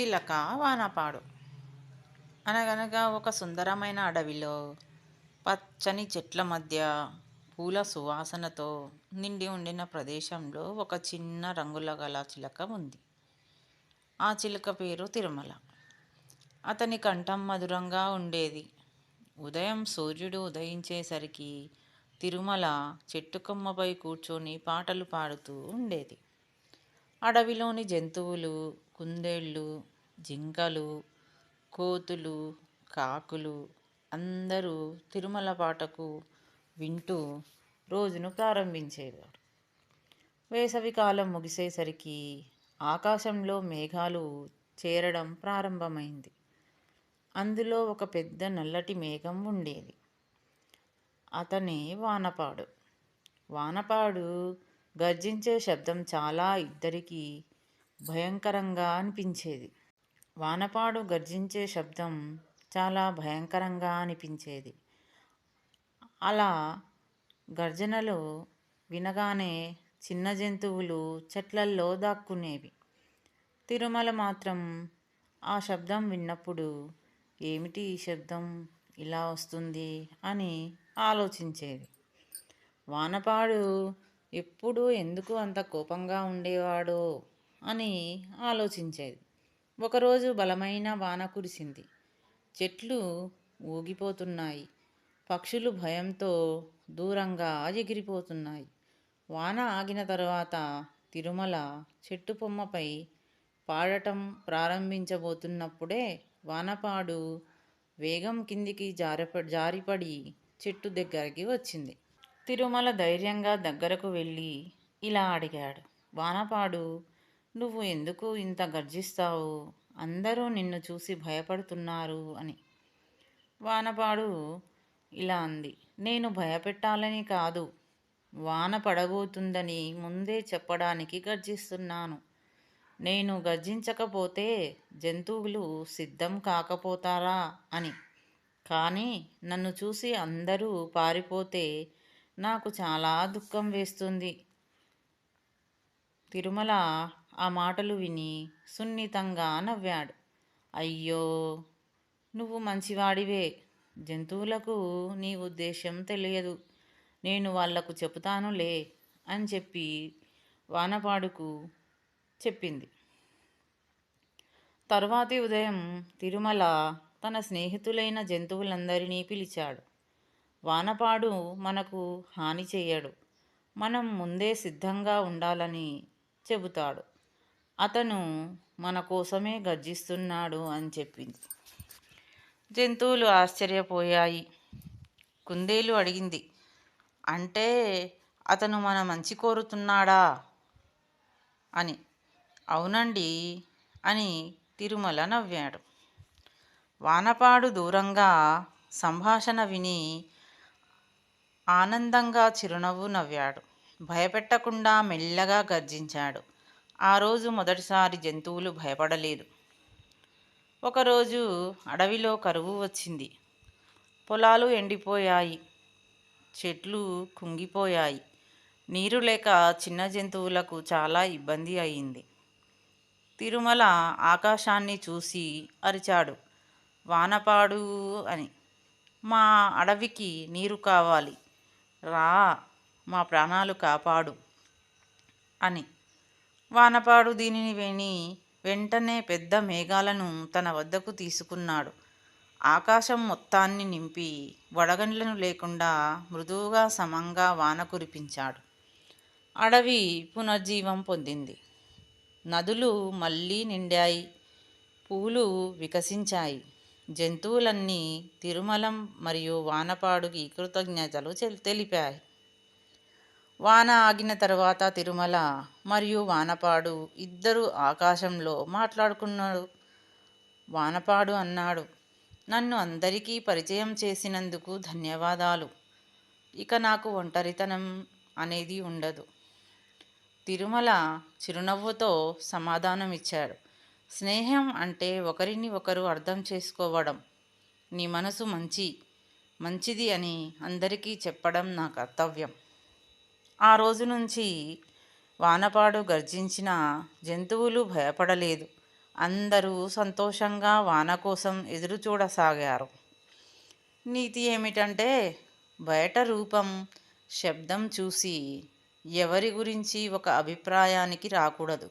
చిలక వానపాడు అనగనగా ఒక సుందరమైన అడవిలో పచ్చని చెట్ల మధ్య పూల సువాసనతో నిండి ఉండిన ప్రదేశంలో ఒక చిన్న రంగుల గల చిలక ఉంది. ఆ చిలక పేరు తిరుమల. అతని కంఠం మధురంగా ఉండేది. ఉదయం సూర్యుడు ఉదయించేసరికి తిరుమల చెట్టు కొమ్మపై కూర్చొని పాటలు పాడుతూ ఉండేది. అడవిలోని జంతువులు కుందేళ్ళు జింకలు కోతులు కాకులు అందరూ తిరుమల పాటకు వింటూ రోజును ప్రారంభించేవారు. వేసవికాలం ముగిసేసరికి ఆకాశంలో మేఘాలు చేరడం ప్రారంభమైంది. అందులో ఒక పెద్ద నల్లటి మేఘం ఉండేది. అతనే వానపాడు. వానపాడు గర్జించే శబ్దం చాలా ఇద్దరికీ భయంకరంగా అనిపించేది. వానపాడు గర్జించే శబ్దం చాలా భయంకరంగా అనిపించేది. అలా గర్జనలు వినగానే చిన్న జంతువులు చెట్లల్లో దాక్కునేవి. తిరుమల మాత్రం ఆ శబ్దం విన్నప్పుడు ఏమిటి ఈ శబ్దం? ఇలా వస్తుంది? అని ఆలోచించేది. వానపాడు ఎప్పుడు ఎందుకు అంత కోపంగా ఉండేవాడో అని ఆలోచించేది. ఒకరోజు బలమైన వాన కురిసింది. చెట్లు ఊగిపోతున్నాయి. పక్షులు భయంతో దూరంగా ఎగిరిపోతున్నాయి. వాన ఆగిన తర్వాత తిరుమల చెట్టు పొమ్మపై పాడటం ప్రారంభించబోతున్నప్పుడే వానపాడు వేగం కిందికి జారప జారిపడి చెట్టు దగ్గరికి వచ్చింది. తిరుమల ధైర్యంగా దగ్గరకు వెళ్ళి ఇలా అడిగాడు. వానపాడు నువ్వు ఎందుకు ఇంత గర్జిస్తావు? అందరూ నిన్ను చూసి భయపడుతున్నారు అని. వానపాడు ఇలా అంది. నేను భయపెట్టాలని కాదు. వాన పడబోతుందని ముందే చెప్పడానికి గర్జిస్తున్నాను. నేను గర్జించకపోతే జంతువులు సిద్ధం కాకపోతారా అని. కానీ నన్ను చూసి అందరూ పారిపోతే నాకు చాలా దుఃఖం వేస్తుంది. తిరుమల ఆ మాటలు విని సున్నితంగా నవ్వాడు. అయ్యో నువ్వు మంచివాడివే. జంతువులకు నీ ఉద్దేశం తెలియదు. నేను వాళ్ళకు చెబుతానులే అని చెప్పి వానపాడుకు చెప్పింది. తరువాతి ఉదయం తిరుమల తన స్నేహితులైన జంతువులందరినీ పిలిచాడు. వానపాడు మనకు హాని చేయడు మనం ముందే సిద్ధంగా ఉండాలని చెబుతాడు. అతను మన కోసమే గర్జిస్తున్నాడు అని చెప్పింది. జంతువులు ఆశ్చర్యపోయాయి. కుందేలు అడిగింది అంటే అతను మన మంచి కోరుతున్నాడా? అని. అవునండి అని తిరుమల నవ్వాడు. వానపాడు దూరంగా సంభాషణ విని ఆనందంగా చిరునవ్వు నవ్వాడు. భయపెట్టకుండా మెల్లగా గర్జించాడు. ఆ రోజు మొదటిసారి జంతువులు భయపడలేదు. ఒకరోజు అడవిలో కరువు వచ్చింది. పొలాలు ఎండిపోయాయి. చెట్లు కుంగిపోయాయి. నీరు లేక చిన్న జంతువులకు చాలా ఇబ్బంది అయింది. తిరుమల ఆకాశాన్ని చూసి అరిచాడు. వానపాడు అని. మా అడవికి నీరు కావాలి. రా మా ప్రాణాలు కాపాడు అని. వానపాడు దీనిని విని వెంటనే పెద్ద మేఘాలను తన వద్దకు తీసుకున్నాడు. ఆకాశం మొత్తాన్ని నింపి వడగండ్లను లేకుండా మృదువుగా సమంగా వాన కురిపించాడు. అడవి పునర్జీవం పొందింది. నదులు మళ్ళీ నిండాయి పూలు వికసించాయి. జంతువులన్నీ తిరుమలం మరియు వానపాడుకి కృతజ్ఞతలు తెలిపాయి. వాన ఆగిన తర్వాత తిరుమల మరియు వానపాడు ఇద్దరు ఆకాశంలో మాట్లాడుకున్నాడు. వానపాడు అన్నాడు నన్ను అందరికీ పరిచయం చేసినందుకు ధన్యవాదాలు. ఇక నాకు ఒంటరితనం అనేది ఉండదు. తిరుమల చిరునవ్వుతో సమాధానమిచ్చాడు. స్నేహం అంటే ఒకరిని ఒకరు అర్థం చేసుకోవడం. నీ మనసు మంచి మంచిది అని అందరికీ చెప్పడం నా కర్తవ్యం. ఆ రోజు నుంచి వానపాడు గర్జించిన జంతువులు భయపడలేదు. అందరూ సంతోషంగా వాన కోసం ఎదురు చూడసాగారు. నీతి ఏమిటంటే బయట రూపం శబ్దం చూసి ఎవరి గురించి ఒక అభిప్రాయానికి రాకూడదు.